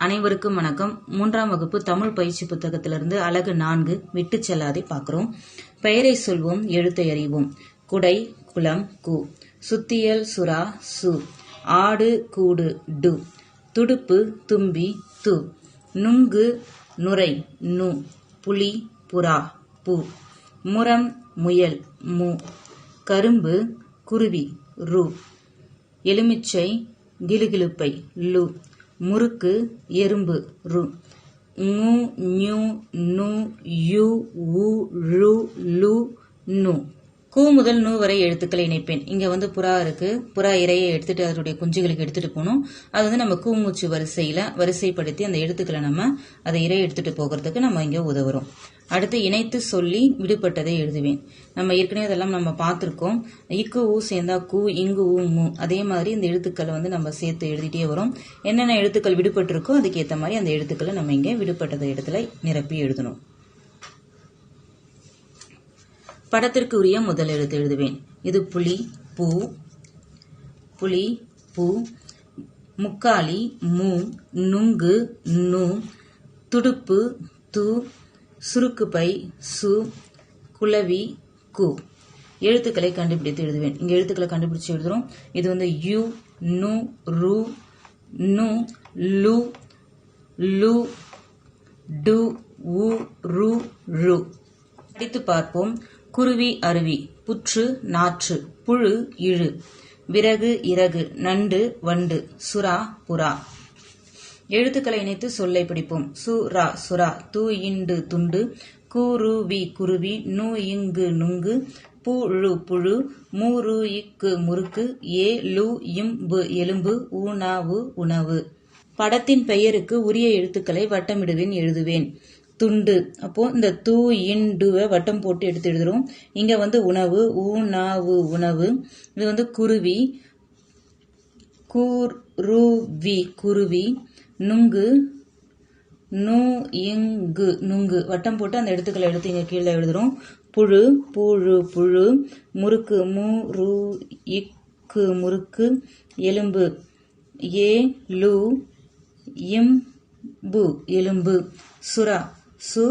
அனைவருக்கும் வணக்கம். மூன்றாம் வகுப்பு தமிழ் பயிற்சி புத்தகத்திலிருந்து அழகு நான்கு விட்டு செல்லாதை பார்க்கிறோம். பெயரை சொல்வோம் எழுத்தை அறிவோம். குடை குளம் கு. சுத்தியல் சுறா சு. ஆடு கூடு டு. துடுப்பு தும்பி து. நுங்கு நுரை நு. புலி புறா பு. முரம் முயல் மு. கரும்பு குருவி ரு. எலுமிச்சை கிலுகிலுப்பை லு. முறுக்கு எறும்பு ரு. ஙு ஞு நு யு உ ழு லு நு. கூ முதல் நூ வரை எழுத்துக்களை இணைப்பேன். இங்கே வந்து புறா இருக்குது புறா இறையை எடுத்துட்டு அதனுடைய குஞ்சுகளுக்கு எடுத்துகிட்டு போகணும். அது வந்து நம்ம கூமூச்சு வரிசையில் வரிசைப்படுத்தி அந்த எழுத்துக்களை நம்ம அதை இறையை எடுத்துகிட்டு போகிறதுக்கு நம்ம இங்கே உதவுறோம். அடுத்து இணைத்து சொல்லி விடுபட்டதை எழுதுவேன். நம்ம ஏற்கனவே அதெல்லாம் நம்ம பார்த்துருக்கோம். இக்கு ஊ சேர்ந்தா கூ இங்கு ஊ மு. அதே மாதிரி இந்த எழுத்துக்களை வந்து நம்ம சேர்த்து எழுதிட்டே வரும். என்னென்ன எழுத்துக்கள் விடுபட்டிருக்கோ அதுக்கேற்ற மாதிரி அந்த எழுத்துக்களை நம்ம இங்கே விடுபட்டதை இடத்துல நிரப்பி எழுதணும். படத்திற்கு உரிய முதல் எழுத்து எழுதுவேன். இது புலி பூ. புலி பூ. முக்காலி மூ. நுங்கு நு. துடுப்பு து. சுருக்கு பை சு குலவி கு. எழுத்துக்களை கண்டுபிடித்து எழுதுவேன். இங்க எழுத்துக்களை கண்டுபிடிச்சு எழுதுறோம். இது வந்து யு நு ரு நு லு லு டு உ ரு ரு. படித்து பார்ப்போம். குருவி அருவி. புற்று நாற்று. புழு இழு. விறகு இறகு. நண்டு வண்டு. சுறா புறா. எழுத்துக்களை இணைத்து சொல்லை படிப்போம். சுரா து இண்டு துண்டு. குருவி குருவி நு இங்கு நுங்கு. புழு புழு மூரு இக்கு முறுக்கு. ஏ லு இம்பு எலும்பு. உணவு உணவு. படத்தின் பெயருக்கு உரிய எழுத்துக்களை வட்டமிடுவேன் எழுதுவேன். துண்டு. அப்போ இந்த தூ இண்டுவை வட்டம் போட்டு எடுத்து எழுதுறோம். இங்க வந்து உணவு. உணவு உணவு. இது வந்து குருவி. குருவி குருவி. நுங்கு நூ இங்கு நுங்கு. வட்டம் போட்டு அந்த எழுத்துக்களை எடுத்து இங்கே கீழே எழுதுறோம். புழு பூழு புழு. முறுக்கு மு ரு இக்கு முறுக்கு. எலும்பு ஏ லு இம் பு. எலும்பு. சுறா சு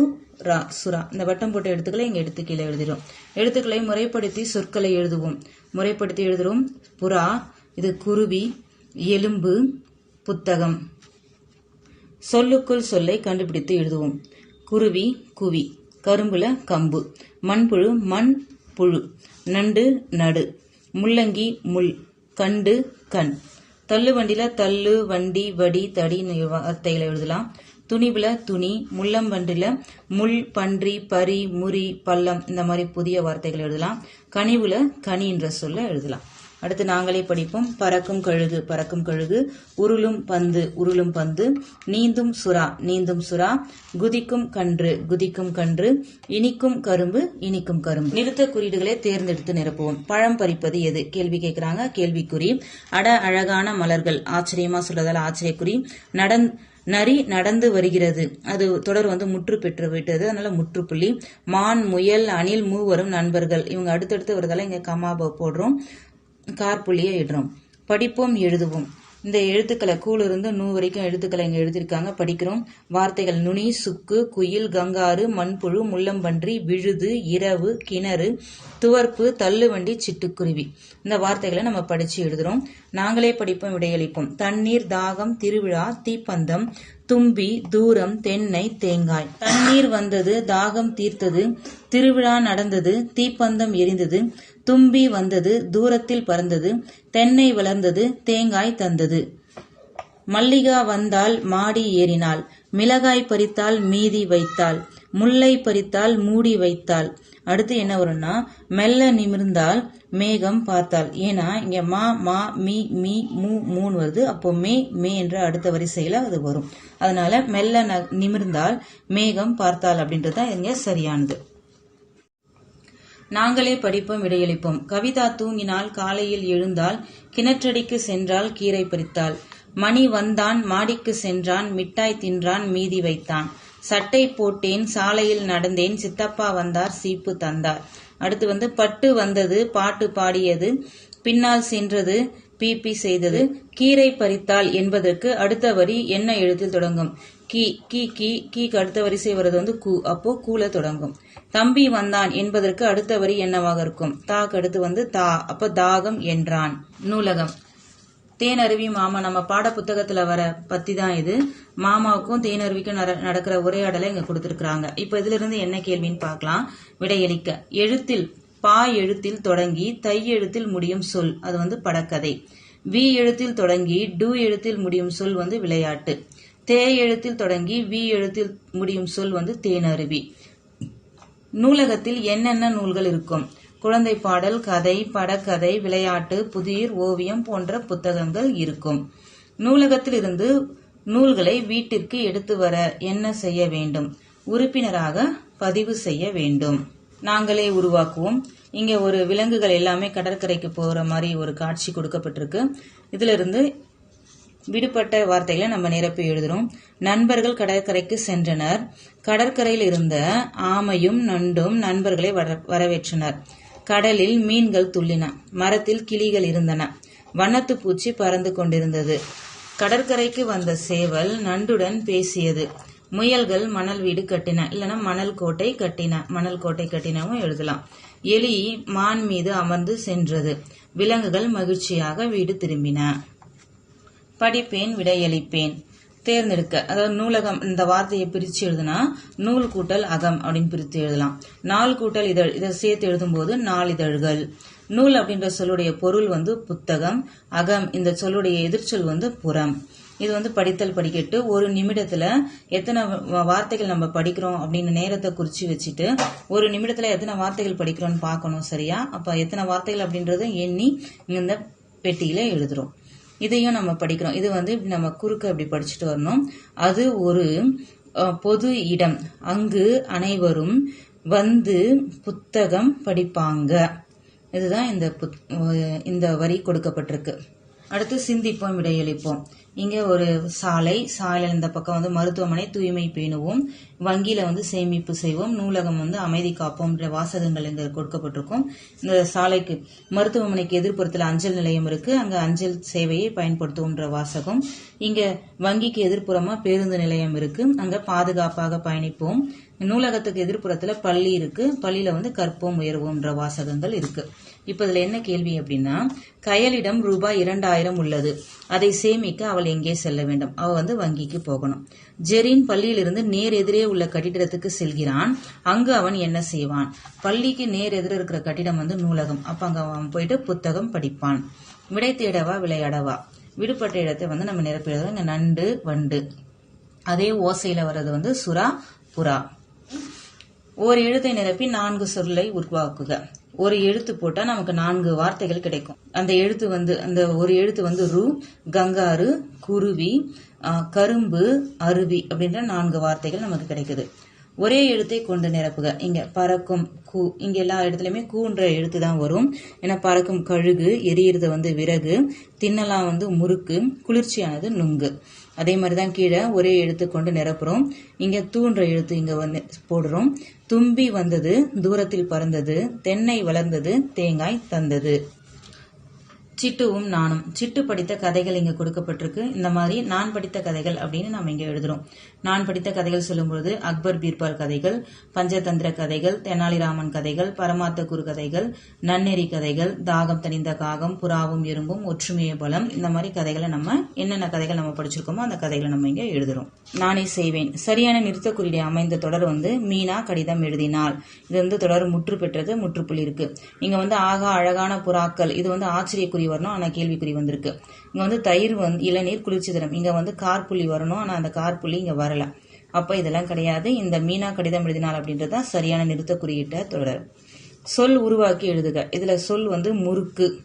ரா சுறா. இந்த வட்டம் போட்ட எழுத்துக்களை இங்கே எடுத்து கீழே எழுதிடும் எழுத்துக்களை முறைப்படுத்தி சொற்களை எழுதுவோம். முறைப்படுத்தி எழுதுறோம். புறா இது குருவி. எலும்பு புத்தகம். சொல்லுக்குள் சொல்லை கண்டுபிடித்து எழுதுவோம். குருவி குவி. கரும்புல கம்பு. மண்புழு மண் புழு நண்டு நடு. முள்ளங்கி முள். கண்டு கண். தள்ளு வண்டியில தள்ளு வண்டி வடி தடி வார்த்தைகளை எழுதலாம். துணிவுல துணி முள்ளம்பன்றில முள் பன்றி பரி முறி பள்ளம் இந்த மாதிரி புதிய வார்த்தைகள் எழுதலாம். கனிவுல கனி என்ற சொல்ல எழுதலாம். அடுத்து நாங்களே படிப்போம். பறக்கும் கழுகு பறக்கும் கழுகு. உருளும் பந்து உருளும் பந்து. நீந்தும் சுறா நீந்தும் சுறா. குதிக்கும் கன்று குதிக்கும் கன்று. இனிக்கும் கரும்பு இனிக்கும் கரும்பு. நிறுத்த குறியீடுகளை தேர்ந்தெடுத்து நிரப்புவோம். பழம் பறிப்பது எது? கேள்வி கேட்கிறாங்க. கேள்விக்குறி. அட அழகான மலர்கள். ஆச்சரியமா சொல்றதால ஆச்சரியக்குறி. நடந் நரி நடந்து வருகிறது. அது தொடர் வந்து முற்று பெற்று விட்டது. அதனால முற்றுப்புள்ளி. மான் முயல் அணில் மூவரும் நண்பர்கள். இவங்க அடுத்தடுத்து வருதால இங்க கமாப போடுறோம். கார்புள்ளியை இடுறோம். படிப்போம் எழுதுவோம். இந்த எழுத்துக்களை கூலிருந்து நூ வரைக்கும் எழுத்துக்களை இங்கே எழுதியிருக்காங்க. படிக்கிறோம். வார்த்தைகள் நுனி சுக்கு குயில் கங்காறு மண்புழு முள்ளம்பன்றி விழுது இரவு கிணறு துவர்ப்பு தள்ளுவண்டி சிட்டுக்குருவி. இந்த வார்த்தைகளை நம்ம படித்து எழுதுறோம். நாங்களே படிப்போம் விடையளிப்போம். தண்ணீர் தாகம் திருவிழா தீப்பந்தம் தும்பி தூரம் தென்னை தேங்காய். தண்ணீர் வந்தது தாகம் தீர்த்தது திருவிழா நடந்தது தீப்பந்தம் எரிந்தது தும்பி வந்தது தூரத்தில் பறந்தது தென்னை வளர்ந்தது தேங்காய் தந்தது. மல்லிகா வந்தால் மாடி ஏறினாள் மிளகாய் பறித்தால் மீதி வைத்தாள் முல்லை பறித்தால் மூடி வைத்தாள். அடுத்து என்ன வரும்னா மெல்ல நிமிர்ந்தால் மேகம் பார்த்தாள். ஏன்னா இங்க மா மா மீ மீ மூ மூணு வருது. அப்போ மே மே என்ற அடுத்த வரிசையில அது வரும். அதனால மெல்ல நிமிர்ந்தால் மேகம் பார்த்தாள் அப்படின்றது தான் இங்க சரியானது. நாங்களே படிப்போம் விடையளிப்போம். கவிதா தூங்கினால் காலையில் எழுந்தால் கிணற்றடிக்கு சென்றால் கீரை பறித்தாள். மணி வந்தான் மாடிக்கு சென்றான் மிட்டாய் தின்றான் மீதி வைத்தான். சட்டை போட்டேன் சாலையில் நடந்தேன் சித்தப்பா வந்தார் சீப்பு தந்தார். அடுத்து வந்து பட்டு வந்தது பாட்டு பாடியது பின்னால் சென்றது பிபி செய்தது. கீரை பறித்தால் என்பதற்கு அடுத்த வரி என்ன எழுத்தில் தொடங்கும்? கி கி கி கீக்கு அடுத்த வரிசை வர்றது வந்து கூ. அப்போ கூல தொடங்கும். தம்பி வந்தான் என்பதற்கு அடுத்த வரி என்னவாக இருக்கும்? தாக்கு அடுத்து வந்து தா. அப்ப தாகம் என்றான். நூலகம். தேனருவி மாமா நம்ம பாட புத்தகத்துல வர பத்தி தான் இது. மாமாவுக்கும் தேனருவிக்கும் நட- நடக்கிற உரையாடலை இங்க கொடுத்துருக்காங்க இப்ப இதுல இருந்து என்ன கேள்வின்னு பார்க்கலாம். விடையளிக்க. எழுத்தில் பா எழுத்தில் தொடங்கி தை எழுத்தில் முடியும் சொல். அது வந்து படக்கதை. வி எழுத்தில் தொடங்கி டு எழுத்தில் முடியும் சொல் வந்து விளையாட்டு. தே எழுத்தில் தொடங்கி வி எழுத்தில் முடியும் சொல் வந்து தேனருவி நூலகத்தில் என்னென்ன நூல்கள் இருக்கும்? குழந்தை பாடல் கதை படக்கதை விளையாட்டு புதிர் ஓவியம் போன்ற புத்தகங்கள் இருக்கும். நூலகத்திலிருந்து நூல்களை வீட்டிற்கு எடுத்து வர என்ன செய்ய வேண்டும்? உறுப்பினராக பதிவு செய்ய வேண்டும். நாங்களே உருவாக்குவோம். இங்கே ஒரு விலங்குகள் எல்லாமே கடற்கரைக்கு போகிற மாதிரி ஒரு காட்சி கொடுக்கப்பட்டிருக்கு. இதிலிருந்து விடுபட்ட வார்த்தைகளை நம்ம நிரப்பி எழுதுறோம். நண்பர்கள் கடற்கரைக்கு சென்றனர். கடற்கரையில் இருந்த ஆமையும் நண்டும் நண்பர்களை வர- வரவேற்றனர். கடலில் மீன்கள் துள்ளின. மரத்தில் கிளிகள் இருந்தன. வண்ணத்து பூச்சி பறந்து கொண்டிருந்தது. கடற்கரைக்கு வந்த சேவல் நண்டுடன் பேசியது. முயல்கள் மணல் வீடு கட்டின. இல்லைன்னா மணல் கோட்டை கட்டின. மணல் கோட்டை கட்டினவும் எழுதலாம். எலி மான் மீது அமர்ந்து சென்றது. விலங்குகள் மகிழ்ச்சியாக வீடு திரும்பின. படிப்பேன் விடையளிப்பேன். தேர்ந்தெடுக்க. அதாவது நூலகம் இந்த வார்த்தையை பிரித்து எழுதுனா நூல் கூட்டல் அகம் அப்படின்னு பிரித்து எழுதலாம். நாள் கூட்டல் இதழ். இதை சேர்த்து எழுதும்போது நாளிதழ்கள். நூல் அப்படின்ற சொல்லுடைய பொருள் வந்து புத்தகம். அகம் இந்த சொல்லுடைய எதிர்ச்சொல் வந்து புறம். இது வந்து படித்தல் படிக்கட்டு. ஒரு நிமிடத்துல எத்தனை வ- வார்த்தைகள் நம்ம படிக்கிறோம் அப்படின்னு நேரத்தை குறிச்சு வச்சுட்டு ஒரு நிமிடத்துல எத்தனை வார்த்தைகள் படிக்கிறோம்னு பார்க்கணும் சரியா? அப்ப எத்தனை வார்த்தைகள் அப்படின்றத எண்ணி இந்த பெட்டியில எழுதுறோம். இதையும் நம்ம படிக்கிறோம். இது வந்து இப்படி நம்ம குறுக்க இப்படி படிச்சுட்டு வரணும். அது ஒரு பொது இடம். அங்கு அனைவரும் வந்து புத்தகம் படிப்பாங்க. இதுதான் இந்த புத்- இந்த வரி கொடுக்கப்பட்டிருக்கு. அடுத்து சிந்திப்போம் விடையளிப்போம். இங்க ஒரு சாலை சாலையில் இந்த பக்கம் வந்து மருத்துவமனை தூய்மை பேணுவோம். வங்கியில வந்து சேமிப்பு செய்வோம். நூலகம் வந்து அமைதி காப்போம்ன்ற வாசகங்கள் இங்க கொடுக்கப்பட்டிருக்கும். இந்த சாலைக்கு மருத்துவமனைக்கு எதிர்ப்புறத்துல அஞ்சல் நிலையம் இருக்கு. அங்க அஞ்சல் சேவையை பயன்படுத்துவோம்ன்ற வாசகம். இங்க வங்கிக்கு எதிர்ப்புறமா பேருந்து நிலையம் இருக்கு. அங்க பாதுகாப்பாக பயணிப்போம். நூலகத்துக்கு எதிர்ப்புறத்துல பள்ளி இருக்கு. பள்ளியில வந்து கற்போம் உயர்வோம்ன்ற வாசகங்கள் இருக்கு. இப்ப இதுல என்ன கேள்வி அப்படின்னா கயலிடம் ரூபாய் இரண்டாயிரம் உள்ளது. அதை சேமிக்க அவள் எங்கே செல்ல வேண்டும்? அவ வந்து வங்கிக்கு போகணும். ஜெரின் பள்ளியிலிருந்து நேர் எதிரே உள்ள கட்டிடத்துக்கு செல்கிறான். அங்கு அவன் என்ன செய்வான்? பள்ளிக்கு நேர் எதிர இருக்கிற கட்டிடம் வந்து நூலகம். அப்ப அங்க அவன் போயிட்டு புத்தகம் படிப்பான். விடை தேடவா விளையாடவா? விடுபட்ட இடத்தை வந்து நம்ம நிரப்பி இங்க நண்டு வண்டு. அதே ஓசையில வர்றது வந்து சுறா புறா. ஒரு எழுத்தை நிரப்பி நான்கு சொல்லை உருவாக்குக. ஒரு எழுத்து போட்டா நமக்கு நான்கு வார்த்தைகள் கிடைக்கும். அந்த எழுத்து வந்து அந்த ஒரு எழுத்து வந்து ரு கங்காரு குருவி கரும்பு அருவி அப்படின்ற நான்கு வார்த்தைகள் நமக்கு கிடைக்குது. ஒரே எழுத்தை கொண்டு நிரப்புக. இங்க பறக்கும் கூ இங்க எல்லா இடத்துலயுமே கூன்ற எழுத்து தான் வரும். ஏன்னா பறக்கும் கழுகு எரியிறது வந்து விறகு தின்னலாம் வந்து முறுக்கு குளிர்ச்சியானது நுங்கு. அதே மாதிரி தான் கீழே ஒரே எழுத்து கொண்டு நிரப்புறோம். இங்க தூன்ற எழுத்து இங்க வந்து போடுறோம். தும்பி வந்தது தூரத்தில் பறந்தது தென்னை வளர்ந்தது தேங்காய் தந்தது. சிட்டுவும் நானும். சிட்டு படித்த கதைகள் இங்க கொடுக்கப்பட்டிருக்கு. இந்த மாதிரி நான் படித்த கதைகள் அப்படின்னு நம்ம இங்க எழுதுறோம். நான் படித்த கதைகள் சொல்லும்பொழுது அக்பர் பீர்பால் கதைகள் பஞ்சதந்திர கதைகள் தெனாலிராமன் கதைகள் பரமாத்த குரு கதைகள் நன்னெறி கதைகள் தாகம் தனிந்த காகம் புறாவும் எறும்பும் ஒற்றுமைய பலம் இந்த மாதிரி கதைகளை நம்ம என்னென்ன கதைகள் நம்ம படிச்சிருக்கோமோ அந்த கதைகளை நம்ம இங்கே எழுதுறோம். நானே செய்வேன். சரியான நிறுத்த அமைந்த தொடர் வந்து மீனா கடிதம் எழுதினாள். இது வந்து தொடர் முற்று பெற்றது முற்றுப்புள்ளி இருக்கு. இங்க வந்து ஆகா அழகான புறாக்கள். இது வந்து ஆச்சரியக்குறி வரணும் ஆனால் கேள்விக்குறி வந்திருக்கு. இங்க வந்து தயிர் வந்து இளநீர் குளிர்ச்சி தரும் இங்க வந்து கார்புள்ளி வரணும். ஆனா அந்த கார்புள்ளி இங்க வரல. அப்ப இதெல்லாம் கிடையாது. இந்த மீனா கடிதம் எழுதினாள் அப்படின்றது தான் சரியான நிறுத்த குறியீட்ட தொடர். சொல் உருவாக்கி எழுதுக. இதுல சொல் வந்து முறுக்கு.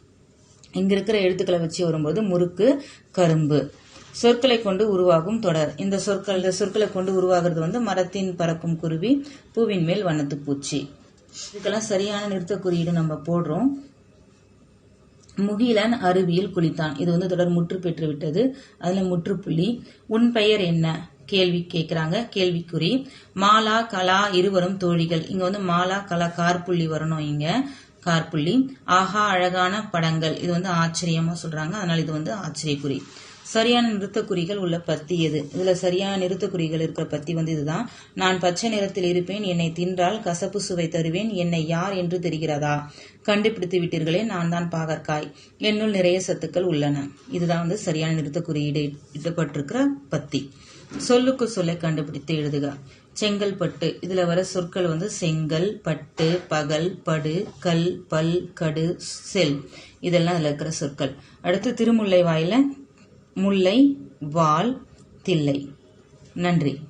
இங்க இருக்கிற எழுத்துக்களை வச்சு வரும்போது முறுக்கு கரும்பு. சொற்களை கொண்டு உருவாகும் தொடர். இந்த சொற்கள் இந்த சொற்களை கொண்டு உருவாகிறது வந்து மரத்தின் பறக்கும் குருவி பூவின் மேல் வண்ணத்து பூச்சி. இதுக்கெல்லாம் சரியான நிறுத்த குறியீடு நம்ம போடுறோம். முகிலன் அருவியில் குளித்தான். இது வந்து தொடர் முற்று பெற்று விட்டது. அதுல முற்றுப்புள்ளி உன் பெயர் என்ன? கேள்வி கேட்கிறாங்க. கேள்விக்குறி மாலா கலா இருவரும் தோழிகள். இங்க வந்து மாலா கலா கார்புள்ளி வரணும் இங்க. கார்புள்ளி ஆஹா அழகான படங்கள். இது வந்து ஆச்சரியமா சொல்றாங்க. அதனால இது வந்து ஆச்சரியக்குறி. சரியான நிறுத்தக்குறிகள் உள்ள பத்தி எது? இதுல சரியான நிறுத்தக்குறிகள் இருக்கிற பத்தி வந்து இதுதான். நான் பச்சை நிறத்தில் இருப்பேன் என்னை தின்றால் கசப்பு சுவை தருவேன் என்னை யார் என்று தெரிகிறதா? கண்டுபிடித்து விட்டீர்களே நான் தான் பாகற்காய். என்னுள் நிறைய சத்துக்கள் உள்ளன. இதுதான் வந்து சரியான நிறுத்தக்குறியீடு இடப்பட்டிருக்கிற பத்தி. சொல்லுக்கு சொல்லை கண்டுபிடித்து எழுதுக. செங்கல்பட்டு இதுல வர சொற்கள் வந்து செங்கல் பட்டு பகல் படு கல் பல் கடு செல். இதெல்லாம் இதுல இருக்கிற சொற்கள். அடுத்து திருமுல்லை வாயில முல்லை வால் தில்லை. நன்றி.